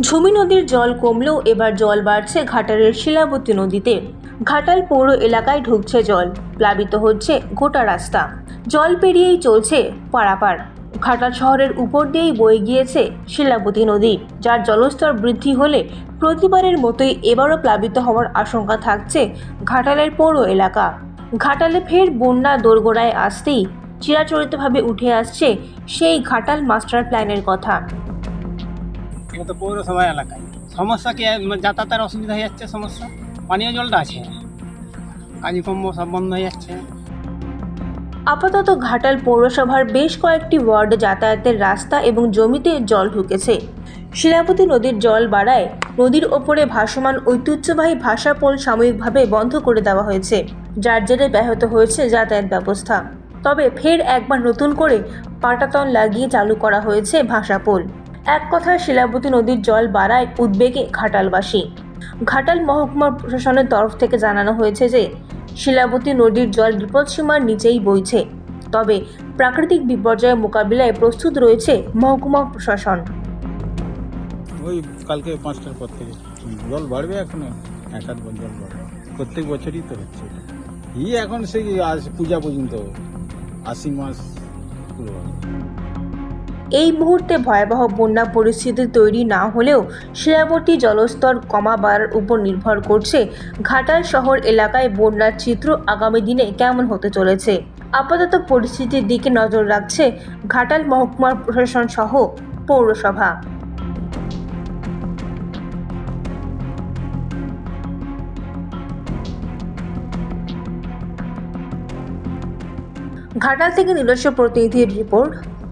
ঝুমি নদীর জল কমলেও এবার জল বাড়ছে ঘাটালের শিলাবতী নদীতে। ঘাটাল পৌর এলাকায় ঢুকছে জল, প্লাবিত হচ্ছে গোটা রাস্তা। জল পেরিয়েই চলছে পারাপার। ঘাটাল শহরের উপর দিয়েই বয়ে গিয়েছে শিলাবতী নদী, যার জলস্তর বৃদ্ধি হলে প্রতিবারের মতোই এবারও প্লাবিত হওয়ার আশঙ্কা থাকছে ঘাটালের পৌর এলাকা। ঘাটালে ফের বন্যা দোরগোড়ায় আসতেই চিরাচরিতভাবে উঠে আসছে সেই ঘাটাল মাস্টার প্ল্যানের কথা। এটা তো পৌরসভা এলাকায় সমস্যা কি মানে যাতায়াতের অসুবিধা হয়ে যাচ্ছে, সমস্যা? পানীয় জলটা আছে। কাজকর্ম সব বন্ধ হয়ে যাচ্ছে। আপাতত ঘাটাল পৌরসভার বেশ কয়েকটি ওয়ার্ডে যাতায়াতের রাস্তা এবং জমিতে জল ঢুকেছে। শিলাপতি নদীর জল বাড়ায় নদীর ওপরে ভাসমান ঐতিহ্যবাহী ভাষা পোল সাময়িকভাবে বন্ধ করে দেওয়া হয়েছে, যার জেরে ব্যাহত হয়েছে যাতায়াত ব্যবস্থা। তবে ফের একবার নতুন করে পাটাতন লাগিয়ে চালু করা হয়েছে ভাষা পোল। এক কথায় শিলাবতী নদীর জল বাড়ায় উদ্বেগে ঘাটালবাসী। ঘাটাল মহকুমা প্রশাসনের তরফ থেকে জানানো হয়েছে যে, শিলাবতী নদীর জল বিপদসীমার নিচেই বইছে। তবে প্রাকৃতিক বিপর্যয় মোকাবিলায় প্রস্তুত রয়েছে মহকুমা প্রশাসন। ওই কালকে পাঁচটার পর থেকে জল বাড়বে এখনও, এক আধ জল বাড়বে। প্রত্যেক বছরই তো হচ্ছে। এটা। এখন সেই আজ পূজা পর্যন্ত আশি মাস পুরো এই মুহূর্তে ভয়াবহ বন্যা পরিস্থিতি তৈরি না হলেও শিলাবতী জলস্তর কমাবার উপর নির্ভর করছে ঘাটাল শহর এলাকায় বন্যার চিত্র আগামী দিনে কেমন হতে চলেছে। আপাতত পরিস্থিতির দিকে নজর রাখছে ঘাটাল মহকুমার প্রশাসন সহ পৌরসভা। ঘাটাল থেকে নিজস্ব প্রতিনিধির রিপোর্ট